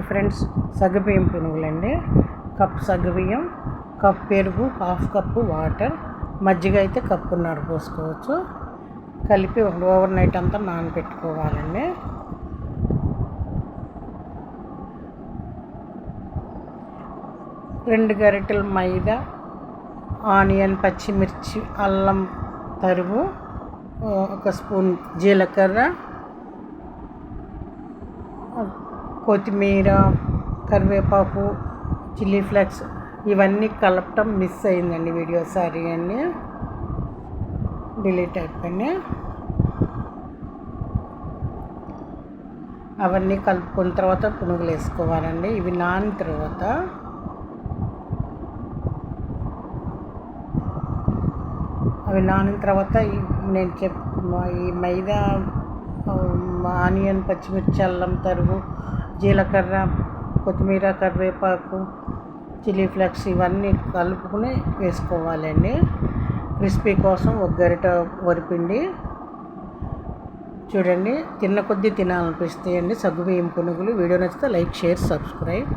Hi friends సగ్గుబియ్యం పునుగులండి. Cup సగ్గుబియ్యం కప్ పెరుగు హాఫ్ కప్పు వాటర్ మజ్జిగ అయితే కప్పున్నర పోసుకోవచ్చు. కలిపి ఓవర్ నైట్ అంతా నానబెట్టుకోవాలండి. రెండు గరిటెల మైదా ఆనియన్ పచ్చిమిర్చి అల్లం తరుగు ఒక స్పూన్ జీలకర్ర కొత్తిమీర కరివేపాకు చిల్లీ ఫ్లేక్స్ ఇవన్నీ కలపటం మిస్ అయిందండి వీడియో సారీ అండి డిలీట్ అయిపోయినాయి. అవన్నీ కలుపుకున్న తర్వాత పునుగులు వేసుకోవాలండి. ఇవి నానిన తర్వాత. అవి నానిన తర్వాత నేను చెప్ ఈ మైదా ఆనియన్ పచ్చిమిర్చి అల్లం తరుగు జీలకర్ర కొత్తిమీర కరివేపాకు చిల్లీ ఫ్లెక్స్ ఇవన్నీ కలుపుకుని వేసుకోవాలండి. క్రిస్పీ కోసం ఒక గరిట వరిపిండి చూడండి తిన్న కొద్దీ తినాలనిపిస్తాయండి. సగ్గుబియ్యం పునుగులు. వీడియో నచ్చితే లైక్ షేర్ సబ్స్క్రైబ్.